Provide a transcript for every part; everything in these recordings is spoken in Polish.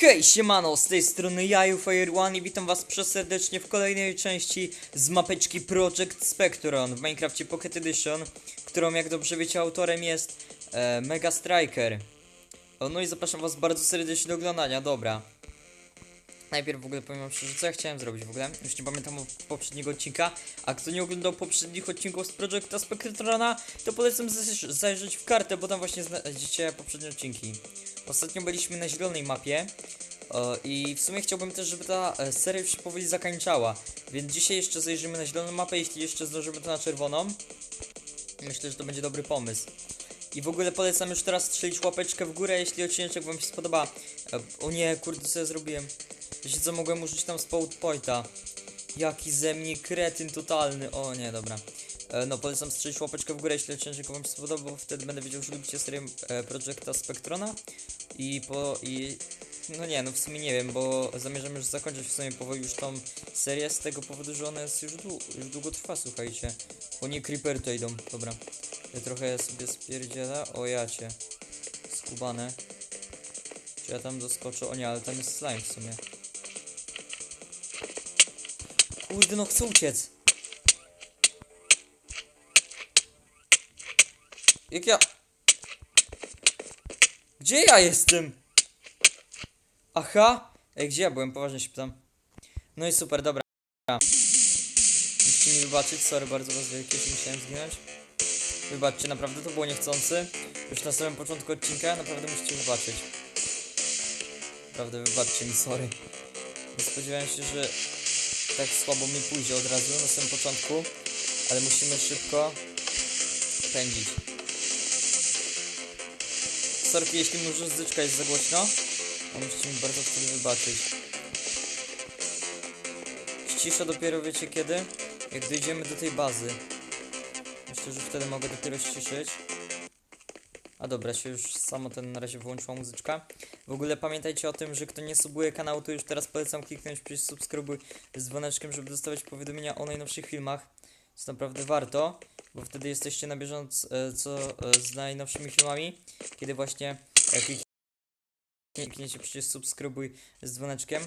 Hej, siemano, z tej strony Jaju Fire One i witam was przeserdecznie w kolejnej części z mapeczki Project Spectron w Minecrafcie Pocket Edition, którą jak dobrze wiecie autorem jest e, Mega Striker. O, no i zapraszam was bardzo serdecznie do oglądania, dobra. Najpierw w ogóle powiem szczerze, co ja chciałem zrobić w ogóle, już nie pamiętam od poprzedniego odcinka, a kto nie oglądał poprzednich odcinków z Projecta Spectrona, to polecam zaj- zajrzeć w kartę, bo tam właśnie znajdziecie poprzednie odcinki. Ostatnio byliśmy na zielonej mapie i w sumie chciałbym też, żeby ta e, seria już się powoli zakończała, więc dzisiaj jeszcze zajrzymy na zieloną mapę, jeśli jeszcze zdążymy to na czerwoną. Myślę, że to będzie dobry pomysł. I w ogóle polecam już teraz strzelić łapeczkę w górę, jeśli odcinek wam się spodoba. E, O nie, kurde, co ja zrobiłem? Wiecie co, mogłem użyć tam spawn pointa. Jaki ze mnie kretyn totalny. O nie, dobra. E, No polecam strzelić łapeczkę w górę, jeśli odcinek wam się spodoba, bo wtedy będę wiedział, że lubicie serię e, Projecta Spectrona. I po... i... No nie, no w sumie nie wiem, bo zamierzam już zakończyć w sumie powoli już tą serię z tego powodu, że ona jest już, już długo trwa, słuchajcie. O nie, creeper to idą, dobra. Ja trochę sobie spierdzielę, o jacie. Skubane. Czy ja tam doskoczę? O nie, ale tam jest slime w sumie. Kurde, no chcę uciec. Jak ja... Gdzie ja jestem? Aha! Ej, gdzie ja byłem? Poważnie się pytam. No i super, dobra. Musicie mi wybaczyć, sorry bardzo was wielkie, że musiałem zginąć. Wybaczcie, naprawdę to było niechcący. Już na samym początku odcinka, naprawdę musicie wybaczyć. Naprawdę, wybaczcie mi, sorry. Nie spodziewałem się, że tak słabo mi pójdzie od razu na samym początku, ale musimy szybko pędzić. Sorki, jeśli muzyczka jest za głośno, to musicie mi bardzo wtedy wybaczyć. Cisza dopiero wiecie kiedy? Jak dojdziemy do tej bazy. Myślę, że wtedy mogę dopiero ściszyć. A dobra, się już samo ten na razie wyłączyła muzyczka. W ogóle pamiętajcie o tym, że kto nie subuje kanału, to już teraz polecam kliknąć przycisk subskrybuj z dzwoneczkiem, żeby dostawać powiadomienia o najnowszych filmach. Jest naprawdę warto, bo wtedy jesteście na bieżąco e, co, e, z najnowszymi filmami, kiedy właśnie klik- klikniecie przycisk subskrybuj z dzwoneczkiem.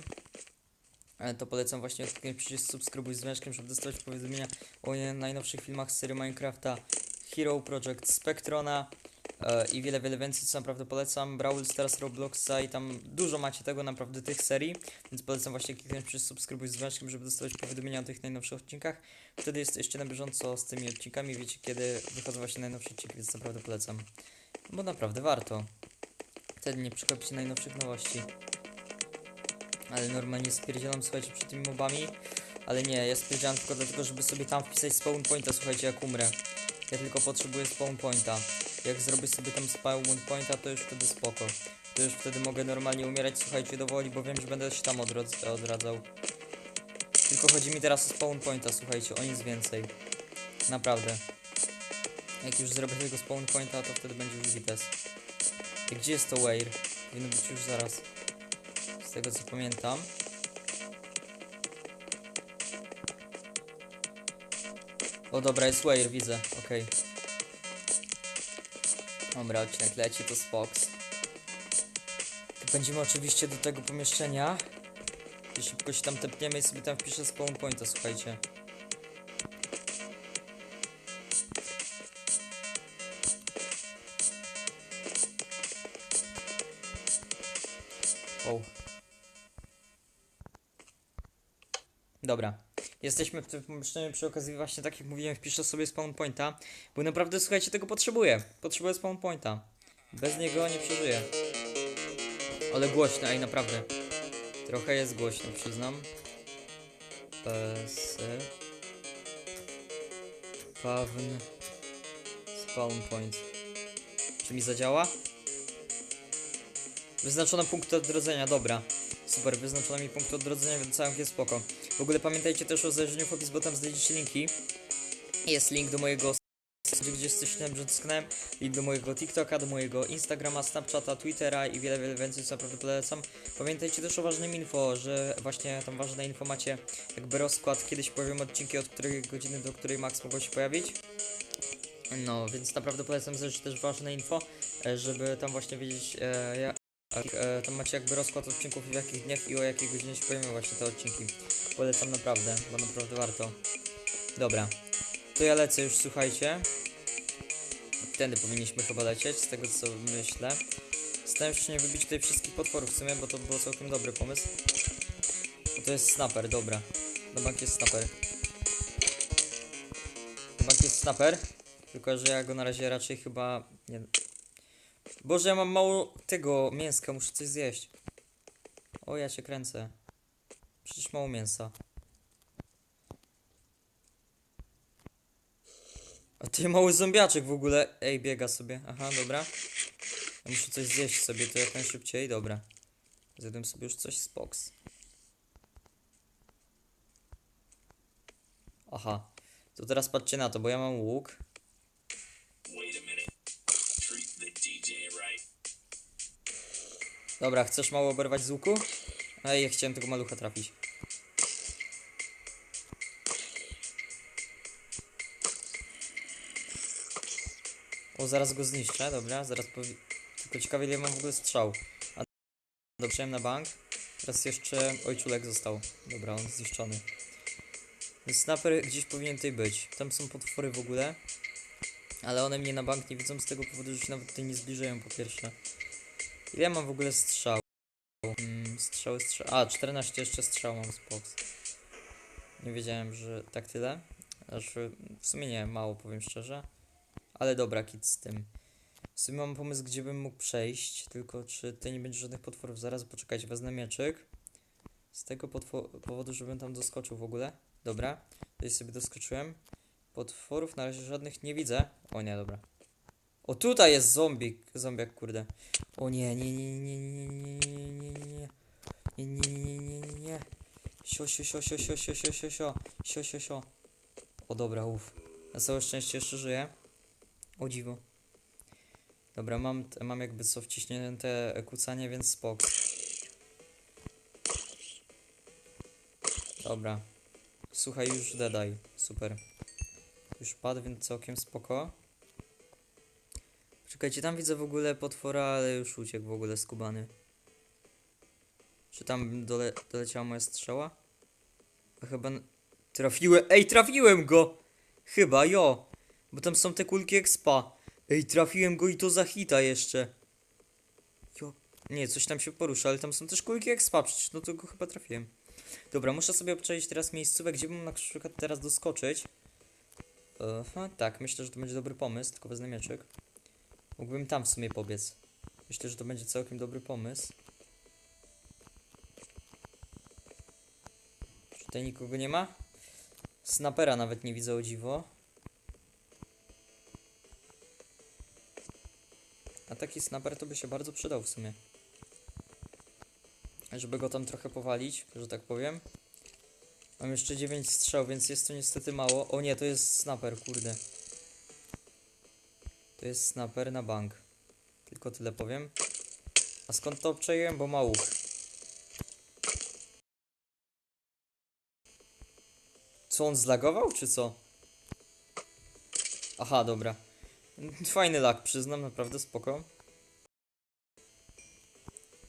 E, To polecam właśnie przycisk subskrybuj z dzwoneczkiem, żeby dostawać powiadomienia o najnowszych filmach z serii Minecrafta, Hero Project, Spectrona i wiele, wiele więcej, co naprawdę polecam. Brawl Stars, Robloxa i tam dużo macie tego naprawdę tych serii, więc polecam właśnie kliknąć przycisk subskrybuj z dzwoneczkiem, żeby dostawać powiadomienia o tych najnowszych odcinkach. Wtedy jesteście na bieżąco z tymi odcinkami, wiecie kiedy wychodzą właśnie najnowsze odcinki, więc naprawdę polecam. Bo naprawdę warto. Wtedy nie przegapicie najnowszych nowości. Ale normalnie spierdzielam, słuchajcie, przed tymi mobami. Ale nie, ja spierdzielam tylko dlatego, żeby sobie tam wpisać spawn pointa, słuchajcie, jak umrę. Ja tylko potrzebuję spawn pointa. Jak zrobię sobie tam spawn pointa, to już wtedy spoko. To już wtedy mogę normalnie umierać, słuchajcie, do woli, bo wiem, że będę się tam odrodz- odradzał. Tylko chodzi mi teraz o spawn pointa, słuchajcie, o nic więcej. Naprawdę. Jak już zrobię tego spawn pointa, to wtedy będzie już gites. I Gdzie jest to Weir? Powinno być już zaraz. Z tego co pamiętam. O dobra, jest Weir, widzę, okej. Dobra, odcinek leci, to Spox. Będziemy oczywiście do tego pomieszczenia. I szybko się tam tepniemy i sobie tam wpiszę spawn pointa, słuchajcie. O. Dobra. Jesteśmy w tym pomieszczeniu przy okazji właśnie tak jak mówiłem, wpiszę sobie spawn pointa, bo naprawdę słuchajcie tego potrzebuję. Potrzebuję spawn pointa. Bez niego nie przeżyję. Ale głośno, ej naprawdę. Trochę jest głośno, przyznam. PS. Pawn. Spawn point. Czy mi zadziała? Wyznaczono punkt odrodzenia, dobra. Super, wyznaczono mi punkt odrodzenia, więc całkiem spoko. W ogóle pamiętajcie też o zajrzeniu w opis, bo tam znajdziecie linki. Jest link do mojego gdzie gdzieś coś tam dotknąłem, link do mojego TikToka, do mojego Instagrama, Snapchata, Twittera i wiele, wiele więcej, co naprawdę polecam. Pamiętajcie też o ważnym info, że właśnie tam ważne info macie jakby rozkład, kiedyś powiem odcinki od której godziny do której max mogą się pojawić. No, więc naprawdę polecam zajrzeć też ważne info, e, żeby tam właśnie wiedzieć, e, ja- e, tam macie jakby rozkład odcinków i w jakich dniach i o jakiej godzinie się pojawią właśnie te odcinki. Polecam naprawdę, bo naprawdę warto. Dobra, to ja lecę już, słuchajcie. Tędy powinniśmy chyba lecieć, z tego co myślę. Staram się nie wybić tutaj wszystkich potworów w sumie, bo to był całkiem dobry pomysł. Bo to jest snapper, dobra. Na bank jest snapper. Na bank jest snapper. Tylko, że ja go na razie raczej chyba nie... Boże, ja mam mało tego mięska, muszę coś zjeść. O, ja się kręcę. Przecież mało mięsa. A ty mały zombiaczek w ogóle. Ej, biega sobie. Aha, dobra. Ja muszę coś zjeść sobie, to jak najszybciej. Dobra. Zjadłem sobie już coś z box. Aha. To teraz patrzcie na to, bo ja mam łuk. Dobra, chcesz mało oberwać z łuku? Ej, ja chciałem tego malucha trafić. O, zaraz go zniszczę, dobra, zaraz powi... Tylko ciekawie ile mam w ogóle strzał. A dobrze, na bank. Teraz jeszcze ojczulek został. Dobra, on zniszczony. Snapper gdzieś powinien tutaj być. Tam są potwory w ogóle. Ale one mnie na bank nie widzą z tego powodu, że się nawet tutaj nie zbliżają po pierwsze. Ile mam w ogóle strzał? strzały strzał. A, 14 jeszcze strzał mam z box. Nie wiedziałem, że tak tyle. Znaczy, w sumie nie, mało powiem szczerze. Ale dobra, kit z tym. W sumie mam pomysł, gdzie bym mógł przejść, tylko czy tutaj nie będzie żadnych potworów. Zaraz poczekajcie, wezmę mieczyk. Z tego powodu, żebym tam doskoczył w ogóle. Dobra, tutaj sobie doskoczyłem. Potworów na razie żadnych nie widzę. O nie, dobra. O tutaj jest zombie, zombiak, kurde. O nie, nie, nie, nie, nie, nie, nie, nie nie, nie, nie, nie, nie, nie. Sio, sio, sio, sio, sio, sio, sio, sio, sio, sio, sio, sio. O dobra, uff. Na całe szczęście jeszcze żyję. O dziwo. Dobra, mam, mam jakby co wciśnięte kucanie, więc spoko. Dobra. Słuchaj, już dedaj. Super. Już padł, więc całkiem spoko. Czekajcie, tam widzę w ogóle potwora, ale już uciekł w ogóle skubany. Czy tam dole, doleciała moja strzała? Chyba... Trafiłem... Ej, trafiłem go! Chyba, jo! Bo tam są te kulki expa. Ej, trafiłem go i to za hita jeszcze. Jo... Nie, coś tam się porusza, ale tam są też kulki expa, przecież no to go chyba trafiłem. Dobra, muszę sobie obczaić teraz miejscówek, gdzie bym na przykład teraz doskoczyć. Aha, tak, myślę, że to będzie dobry pomysł, tylko wezmę mieczek. Mógłbym tam w sumie pobiec. Myślę, że to będzie całkiem dobry pomysł. Tutaj nikogo nie ma? Snapera nawet nie widzę o dziwo. A taki snapper to by się bardzo przydał w sumie. Żeby go tam trochę powalić, że tak powiem. Mam jeszcze 9 strzał, więc jest to niestety mało. O nie, to jest snapper, kurde. To jest snapper na bank. Tylko tyle powiem. A skąd to obczaiłem? Bo ma Co on zlagował, czy co? Aha, dobra. Fajny lag, przyznam, naprawdę spoko.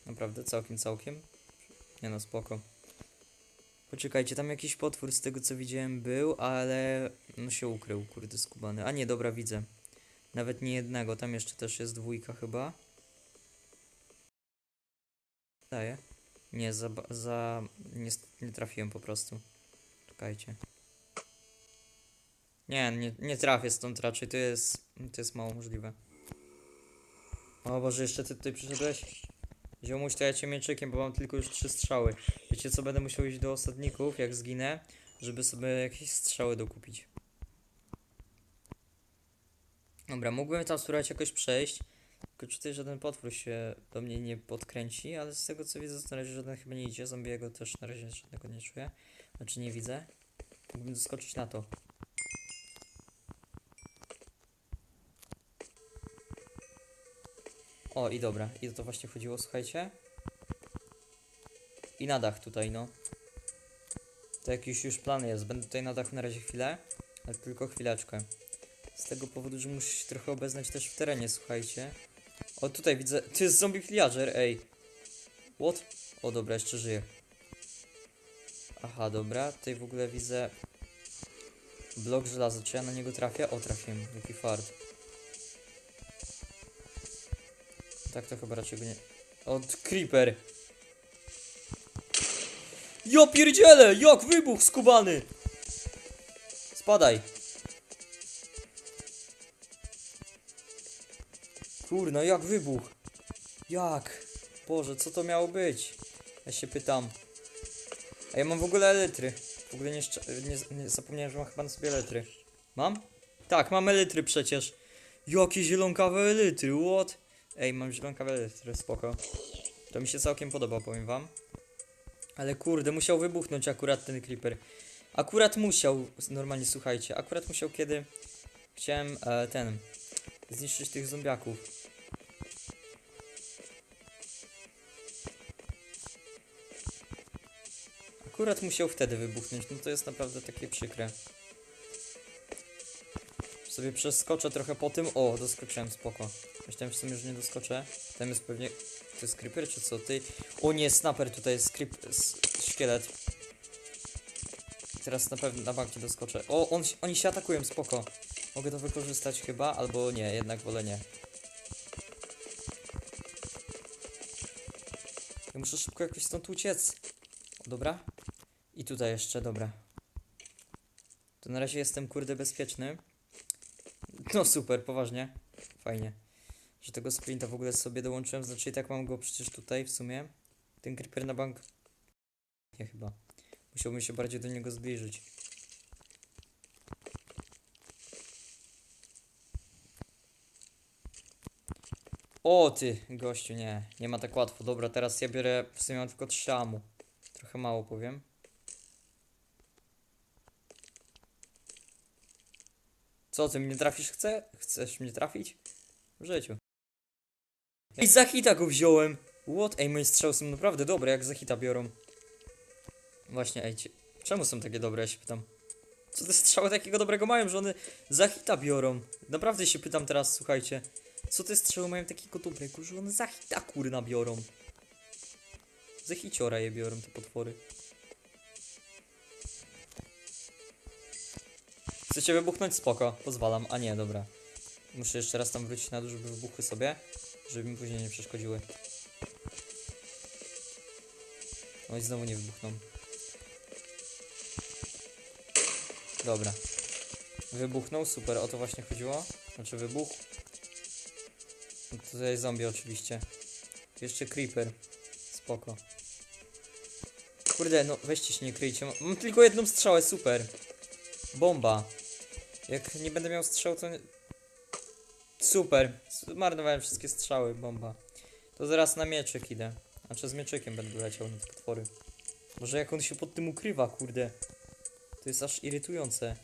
Naprawdę, całkiem, całkiem. Nie no, spoko. Poczekajcie, tam jakiś potwór z tego co widziałem był, ale no się ukrył, kurde skubany. A nie, dobra, widzę. Nawet nie jednego, tam jeszcze też jest dwójka chyba. Daję. Nie, za, za nie, nie trafiłem po prostu. Czekajcie. Nie, nie, nie trafię stąd raczej, to jest, to jest mało możliwe. O Boże, jeszcze ty tutaj przyszedłeś? Ziomuś, to ja cię mieczykiem, bo mam tylko już trzy strzały. Wiecie co, będę musiał iść do osadników, jak zginę, żeby sobie jakieś strzały dokupić. Dobra, mógłbym tam spróbować jakoś przejść. Tylko czy tutaj żaden potwór się do mnie nie podkręci, ale z tego co widzę, to na razie żaden chyba nie idzie. Zombiego też na razie żadnego nie czuję. Znaczy nie widzę. Mógłbym doskoczyć na to. O, i dobra, i o to właśnie chodziło, słuchajcie. I na dach tutaj, no. To jakiś już plan jest. Będę tutaj na dachu na razie chwilę, ale tylko chwileczkę. Z tego powodu, że muszę się trochę obeznać też w terenie, słuchajcie. O, tutaj widzę. To jest zombie villager, ej. What? O dobra, jeszcze żyje. Aha, dobra, tutaj w ogóle widzę blok żelaza. Czy ja na niego trafię? O, trafiłem. Jaki fart. Tak to chyba raczej nie... Od Creeper. Ja pierdzielę! Jak wybuch skubany! Spadaj. Kurna, jak wybuch? Jak? Boże, co to miało być? Ja się pytam. A ja mam w ogóle elitry. W ogóle nie, nie, nie zapomniałem, że mam chyba na sobie elitry. Mam? Tak, mam elitry przecież. Jakie zielonkawe elitry, what? Ej, mam zielonkawe elitry, spoko. To mi się całkiem podoba, powiem wam. Ale kurde, musiał wybuchnąć akurat ten creeper. Akurat musiał, normalnie słuchajcie, akurat musiał kiedy chciałem e, ten zniszczyć tych zombiaków. Akurat musiał wtedy wybuchnąć, no to jest naprawdę takie przykre. Sobie przeskoczę trochę po tym. O, doskoczyłem, spoko. Myślałem w sumie, że nie doskoczę. Tam jest pewnie... To jest creeper czy co? Ty... O nie, snapper tutaj jest creep... szkielet. Teraz na pewno na bank nie doskoczę. O, on, oni się atakują, spoko. Mogę to wykorzystać chyba, albo nie, jednak wolę nie. Ja muszę szybko jakoś stąd uciec. Dobra. I tutaj jeszcze, dobra. To na razie jestem kurde bezpieczny. No super, poważnie. Fajnie. Że tego sprinta w ogóle sobie dołączyłem, znaczy i tak mam go przecież tutaj w sumie. Ten creeper na bank. Nie chyba. Musiałbym się bardziej do niego zbliżyć. O ty, gościu, nie. Nie ma tak łatwo. Dobra, teraz ja biorę, w sumie tylko trzy amu. Trochę mało powiem. Co, ty mnie trafisz chce? Chcesz mnie trafić? W życiu. Ej, za hita go wziąłem! What? Ej, moje strzały są naprawdę dobre, jak za hita biorą. Właśnie, ej, czemu są takie dobre, ja się pytam. Co te strzały takiego dobrego mają, że one za hita biorą? Naprawdę się pytam teraz, słuchajcie. Co te strzały mają takiego dobrego, że one za hita kurna biorą? Za hiciora je biorą te potwory. Chcecie wybuchnąć? Spoko, pozwalam. A nie, dobra. Muszę jeszcze raz tam wrócić na dół, żeby wybuchły sobie, żeby mi później nie przeszkodziły. No i znowu nie wybuchną. Dobra. Wybuchnął, super, o to właśnie chodziło. Znaczy wybuch. No Tutaj zombie oczywiście. Jeszcze creeper. Spoko. Kurde, no weźcie się nie kryjcie. Mam- tylko jedną strzałę, super. Bomba. Jak nie będę miał strzał, to... Nie... Super. Zmarnowałem wszystkie strzały, bomba. To zaraz na mieczyk idę. Znaczy z mieczykiem będę leciał na te potwory. Może jak on się pod tym ukrywa, kurde. To jest aż irytujące.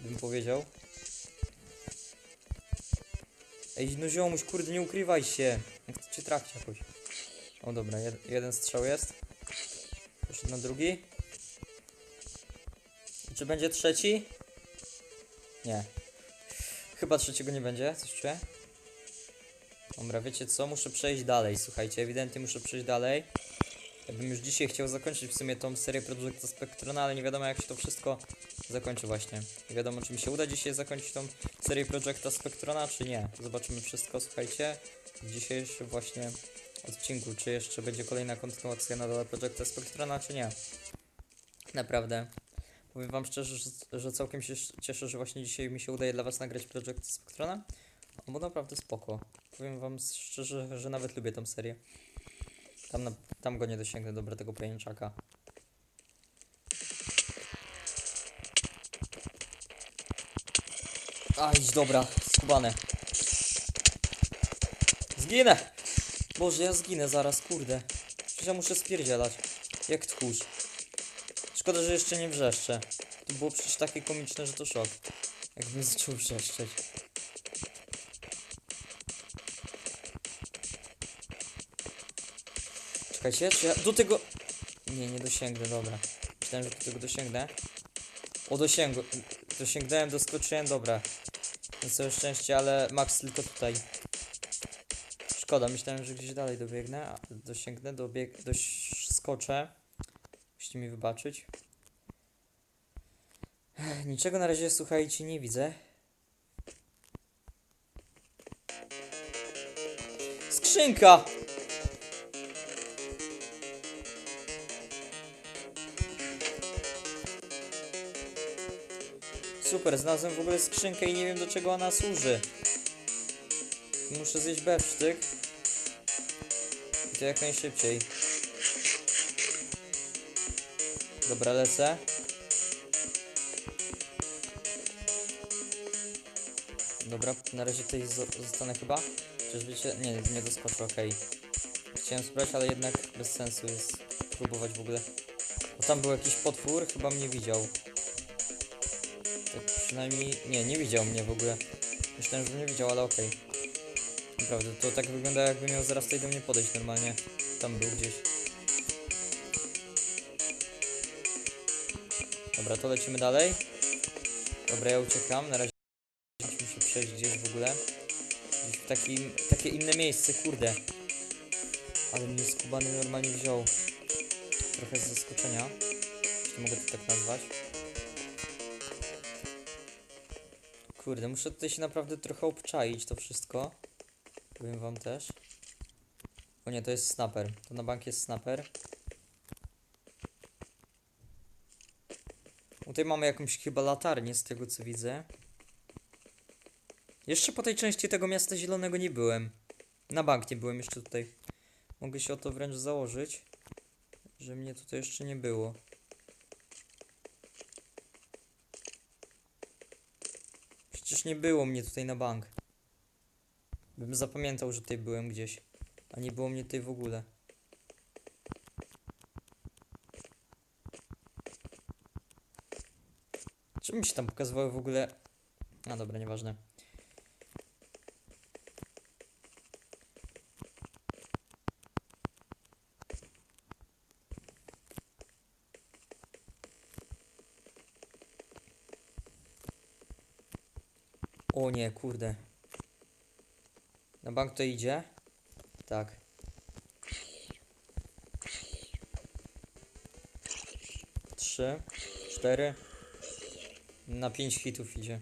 Bym powiedział. Ej, no ziomuś, kurde, nie ukrywaj się. Ja chcę cię trafić jakoś. O dobra, jed jeden strzał jest. Poszedł na drugi. Czy będzie trzeci? Nie. Chyba trzeciego nie będzie, coś czuję. Dobra, wiecie co? Muszę przejść dalej, słuchajcie, ewidentnie muszę przejść dalej. Ja bym już dzisiaj chciał zakończyć w sumie tą serię Projektu Spectrona, ale nie wiadomo jak się to wszystko zakończy właśnie. Nie wiadomo czy mi się uda dzisiaj zakończyć tą serię Projekta Spectrona, czy nie. Zobaczymy wszystko, słuchajcie, w dzisiejszym właśnie odcinku, czy jeszcze będzie kolejna kontynuacja na dole Projekta Spectrona, czy nie. Naprawdę. Powiem wam szczerze, że, całkiem się cieszę, że właśnie dzisiaj mi się udaje dla was nagrać Projekt Spectrona. Bo naprawdę spoko. Powiem wam szczerze, że nawet lubię tą serię. Tam, na, tam go nie dosięgnę, dobra, tego pajęczaka. A, idź, dobra, skubane. Zginę! Boże, ja zginę zaraz, kurde. Przecież ja muszę spierdzielać. Jak tchórz. Szkoda, że jeszcze nie wrzeszczę. To było przecież takie komiczne, że to szok. Jakbym zaczął wrzeszczeć. Czekajcie, czy ja do tego... Nie, nie dosięgnę, dobra. Myślałem, że do tego dosięgnę. O, dosięgłem. Dosięgnąłem, doskoczyłem, dobra. Na całe szczęście, ale max tylko tutaj. Szkoda, myślałem, że gdzieś dalej dobiegnę, dosięgnę, dobieg, dość skoczę. Musicie mi wybaczyć. Niczego na razie, słuchajcie, nie widzę. Skrzynka! Super, znalazłem w ogóle skrzynkę i nie wiem do czego ona służy. Muszę zjeść bebsztyk. I to jak najszybciej. Dobra, lecę. Dobra, na razie tutaj zo- zostanę chyba. Czyż wiecie? Nie, nie doskoczę, okej. Chciałem spróbować, ale jednak bez sensu jest próbować w ogóle. Bo tam był jakiś potwór, chyba mnie widział. Tak przynajmniej... Nie, nie widział mnie w ogóle. Myślałem, że mnie widział, ale okej. Naprawdę, to tak wygląda jakby miał zaraz tutaj do mnie podejść normalnie. Tam był gdzieś. Dobra, to lecimy dalej. Dobra, ja uciekam. Na razie muszę przejść gdzieś w ogóle. W takim, takie inne miejsce, kurde. Ale mnie skubany normalnie wziął. Trochę z zaskoczenia. Jeśli mogę to tak nazwać. Kurde, muszę tutaj się naprawdę trochę obczaić to wszystko. Powiem wam też. O nie, to jest snapper. To na bank jest snapper. Tutaj mamy jakąś chyba latarnię z tego co widzę. Jeszcze po tej części tego miasta zielonego nie byłem. Na bank nie byłem jeszcze tutaj. Mogę się o to wręcz założyć, że mnie tutaj jeszcze nie było. Przecież nie było mnie tutaj na bank. Bym zapamiętał, że tutaj byłem gdzieś. A nie było mnie tutaj w ogóle. Czemu mi się tam pokazywały w ogóle? A dobra, nieważne. O nie, kurde. Na bank to idzie? Tak. Trzy, cztery. Na pięć hitów idzie.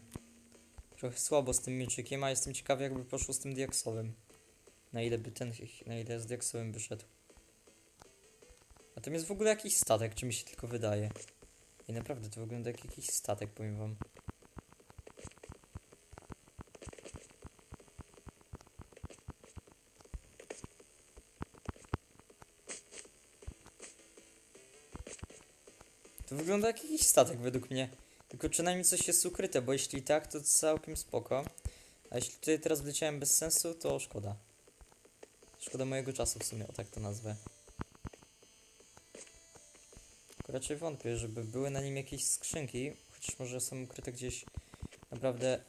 Trochę słabo z tym mieczykiem, a jestem ciekawy jakby poszło z tym diaksowym. Na ile by ten, na ile z diaksowym by szedł. A tam jest w ogóle jakiś statek, czy mi się tylko wydaje. I naprawdę to wygląda jak jakiś statek, powiem wam. To wygląda jak jakiś statek według mnie. Tylko przynajmniej coś jest ukryte, bo jeśli tak, to całkiem spoko. A jeśli tutaj teraz wleciałem bez sensu, to szkoda. Szkoda mojego czasu w sumie, o tak to nazwę. Tylko raczej wątpię, żeby były na nim jakieś skrzynki, chociaż może są ukryte gdzieś naprawdę...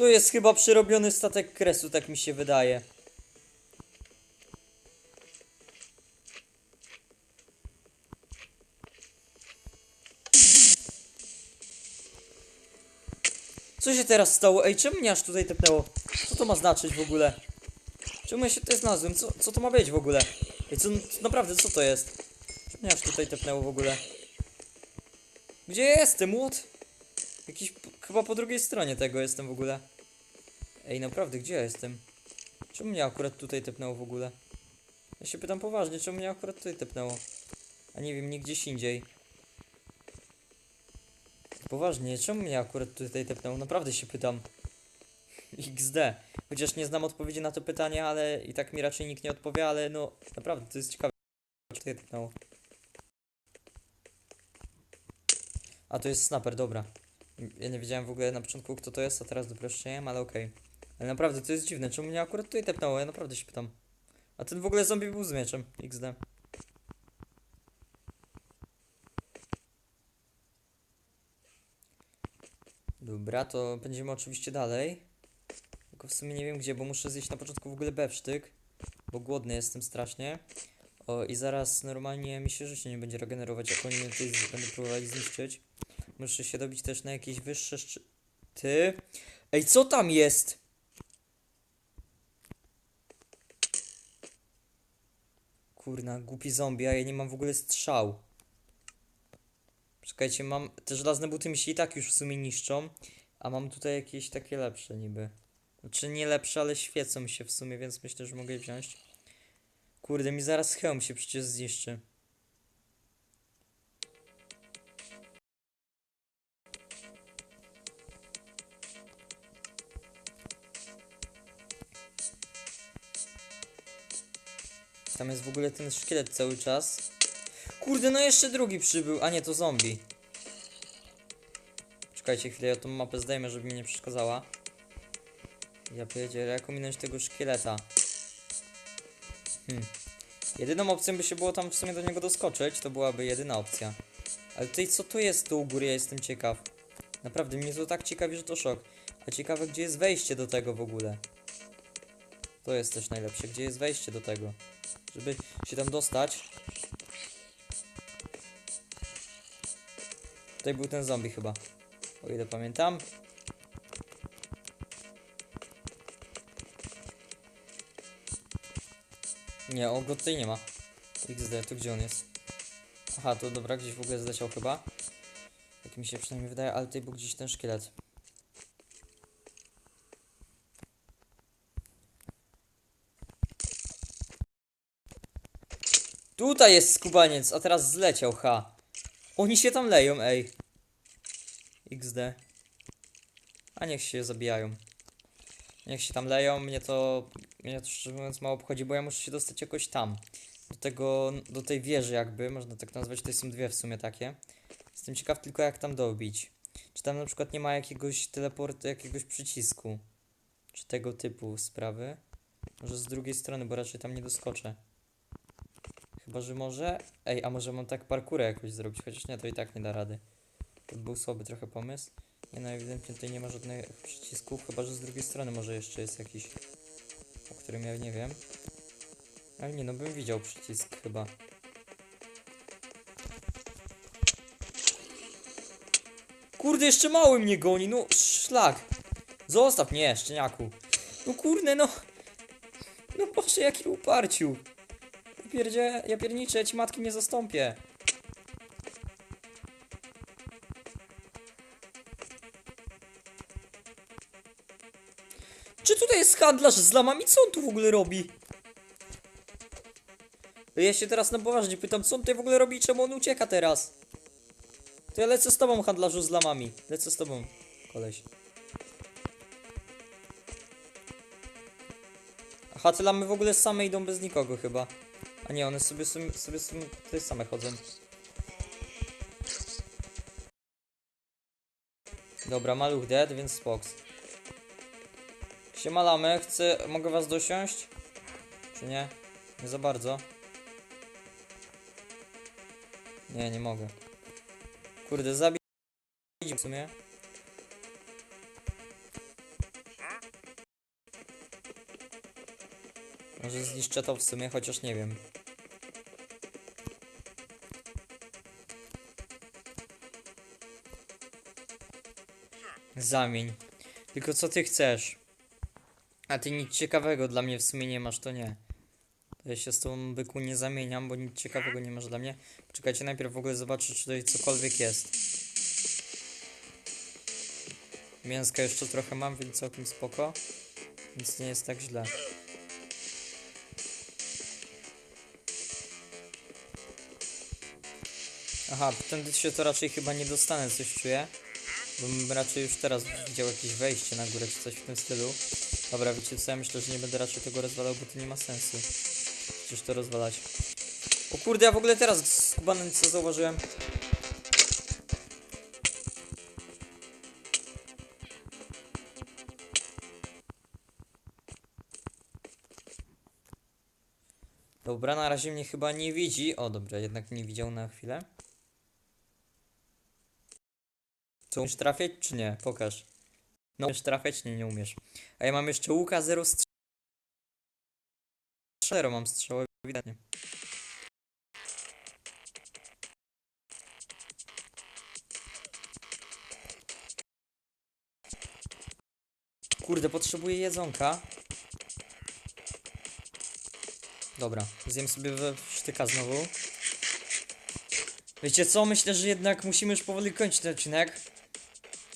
Tu jest chyba przyrobiony statek kresu, tak mi się wydaje. Co się teraz stało? Ej, czemu mnie aż tutaj tepnęło? Co to ma znaczyć w ogóle? Czemu ja się tutaj znalazłem? Co, co to ma być w ogóle? Ej, co, naprawdę, co to jest? Czemu mnie aż tutaj tepnęło w ogóle? Gdzie jestem, what? Jakiś, chyba po drugiej stronie tego jestem w ogóle. Ej, naprawdę, gdzie ja jestem? Czemu mnie akurat tutaj tepnęło w ogóle? Ja się pytam poważnie, czemu mnie akurat tutaj tepnęło? A nie wiem, nie gdzieś indziej. Poważnie, czemu mnie akurat tutaj tepnęło? Naprawdę się pytam. XD. Chociaż nie znam odpowiedzi na to pytanie, ale i tak mi raczej nikt nie odpowie, ale no naprawdę to jest ciekawe. Tutaj tepnęło. A to jest snapper, dobra. Ja nie wiedziałem w ogóle na początku kto to jest, a teraz dopiero ale okej. Ale naprawdę to jest dziwne, czemu mnie akurat tutaj tepnęło? Ja naprawdę się pytam. A ten w ogóle zombie był z mieczem. XD. Dobra, to będziemy oczywiście dalej. Tylko w sumie nie wiem gdzie, bo muszę zjeść na początku w ogóle bewsztyk. Bo głodny jestem strasznie. O, i zaraz normalnie mi się życie nie będzie regenerować, jak oni mnie tutaj będą próbowali zniszczyć. Muszę się dobić też na jakieś wyższe szczyty. Ej, co tam jest? Kurna, głupi zombie, a ja nie mam w ogóle strzał. Czekajcie, mam... Te żelazne buty mi się i tak już w sumie niszczą. A mam tutaj jakieś takie lepsze niby. Znaczy nie lepsze, ale świecą się w sumie, więc myślę, że mogę je wziąć. Kurde, mi zaraz hełm się przecież zniszczy. Tam jest w ogóle ten szkielet cały czas. Kurde, no jeszcze drugi przybył. A nie, to zombie. Czekajcie chwilę, ja tą mapę zdejmę, żeby mi nie przeszkadzała. Ja pierdzielę, jak ominąć tego szkieleta? Hmm. Jedyną opcją by się było tam w sumie do niego doskoczyć, to byłaby jedyna opcja. Ale tutaj co to jest tu u góry, ja jestem ciekaw. Naprawdę, mnie to tak ciekawi, że to szok. A ciekawe, gdzie jest wejście do tego w ogóle. To jest też najlepsze, gdzie jest wejście do tego. Żeby się tam dostać. Tutaj był ten zombie chyba. O ile pamiętam. Nie, o go tutaj nie ma. XD, tu gdzie on jest? Aha, to dobra, gdzieś w ogóle zleciał chyba. Tak mi się przynajmniej wydaje, ale tutaj był gdzieś ten szkielet. Tutaj jest skubaniec, a teraz zleciał, ha. Oni się tam leją, ej. XD. A niech się zabijają. Niech się tam leją, mnie to, mnie to szczerze mówiąc mało obchodzi, bo ja muszę się dostać jakoś tam. Do tego, do tej wieży jakby, można tak nazwać, tutaj są dwie w sumie takie. Jestem ciekaw tylko jak tam dobić. Czy tam na przykład nie ma jakiegoś teleportu, jakiegoś przycisku. Czy tego typu sprawy. Może z drugiej strony, bo raczej tam nie doskoczę. Chyba, że może... Ej, a może mam tak parkurę jakoś zrobić, chociaż nie, to i tak nie da rady. To był słaby trochę pomysł. Nie no, ewidentnie tutaj nie ma żadnych przycisków, chyba, że z drugiej strony może jeszcze jest jakiś, o którym ja nie wiem. Ale nie, no bym widział przycisk chyba. Kurde, jeszcze mały mnie goni, no szlak. Zostaw mnie, szczeniaku. No kurde, no. No Boże, jaki uparciu. Pierdzie, ja pierniczę, ja ci matki nie zastąpię. Czy tutaj jest handlarz z lamami? Co on tu w ogóle robi? Ja się teraz na poważnie pytam, co on tutaj w ogóle robi czemu on ucieka teraz? To ja lecę z tobą, handlarzu z lamami. Lecę z tobą, koleś. Aha, te lamy w ogóle same idą bez nikogo chyba. A nie, one sobie, sobie, sobie, sobie tutaj same chodzą. Dobra, maluch dead, więc spoks. Siema lamy, chcę, mogę was dosiąść? Czy nie? Nie za bardzo. Nie, nie mogę. Kurde, zabij w sumie. Może zniszczę to w sumie, chociaż nie wiem. Zamień. Tylko co ty chcesz? A ty nic ciekawego dla mnie w sumie nie masz, to nie. To ja się z tą byku nie zamieniam, bo nic ciekawego nie masz dla mnie. Czekajcie, najpierw w ogóle zobaczę, czy tutaj cokolwiek jest. Mięska jeszcze trochę mam, więc całkiem spoko. Więc nie jest tak źle. Aha, tędy się to raczej chyba nie dostanę, coś czuję. Bym raczej już teraz widział jakieś wejście na górę czy coś w tym stylu. Dobra, wiecie co, ja myślę, że nie będę raczej tego rozwalał, bo to nie ma sensu. Przecież to rozwalać. O kurde, ja w ogóle teraz skubany co zauważyłem. Dobra, na razie mnie chyba nie widzi. O, dobra, jednak nie widział na chwilę. co umiesz trafiać, czy nie? Pokaż. No umiesz trafiać, nie, nie umiesz. A ja mam jeszcze łuka 0 strzał. 0 mam strzały, ewidentnie. Kurde, potrzebuję jedzonka. Dobra, zjem sobie we sztyka znowu. Wiecie co, myślę, że jednak musimy już powoli kończyć ten odcinek.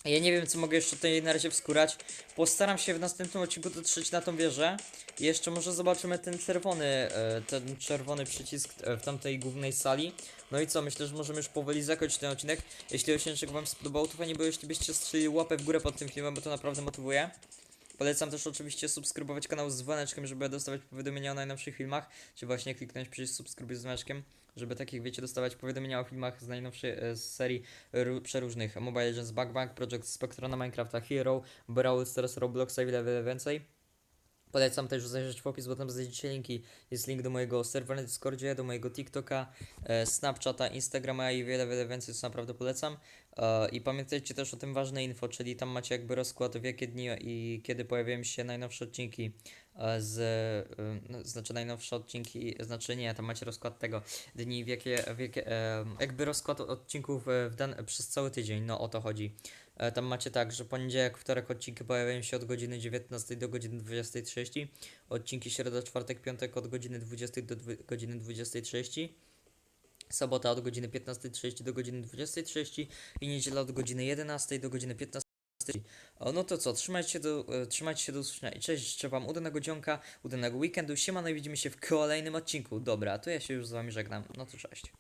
Ja nie wiem, co mogę jeszcze tutaj na razie wskórać. Postaram się w następnym odcinku dotrzeć na tą wieżę. I jeszcze może zobaczymy ten czerwony, e, ten czerwony przycisk e, w tamtej głównej sali. No i co, myślę, że możemy już powoli zakończyć ten odcinek. Jeśli odcinek wam spodobał, to fajnie było, jeśli byście strzelili łapę w górę pod tym filmem, bo to naprawdę motywuje. Polecam też oczywiście subskrybować kanał z dzwoneczkiem, żeby dostawać powiadomienia o najnowszych filmach, czy właśnie kliknąć przycisk subskrybuj z dzwoneczkiem, żeby takich, wiecie, dostawać powiadomienia o filmach z najnowszej e, z serii ró- przeróżnych Mobile Legends, Bug Bang, Project Spectrona, Minecrafta, Hero, Brawl Stars, Robloxa i wiele, wiele więcej. Polecam też zajrzeć w opis, bo tam znajdziecie linki. Jest link do mojego serwera na Discordzie, do mojego TikToka, e, Snapchata, Instagrama i wiele, wiele więcej, co naprawdę polecam. I pamiętajcie też o tym ważne info, czyli tam macie jakby rozkład w jakie dni i kiedy pojawiają się najnowsze odcinki e, z, e, no, znaczy najnowsze odcinki, znaczy nie, tam macie rozkład tego dni, w jakie, w jakie e, jakby rozkład odcinków w dan- przez cały tydzień, no o to chodzi. Tam macie tak, że poniedziałek, wtorek odcinki pojawiają się od godziny 19 do godziny 23. Odcinki środa, czwartek, piątek od godziny 20 do godziny 23. Sobota od godziny 15.30 do godziny 20.30 i niedziela od godziny 11 do godziny 15. O, no to co, trzymajcie się do, e, trzymajcie się do usłyszenia i cześć, życzę wam udanego dzionka, udanego weekendu, siemano i widzimy się w kolejnym odcinku. Dobra, to ja się już z wami żegnam, no to cześć.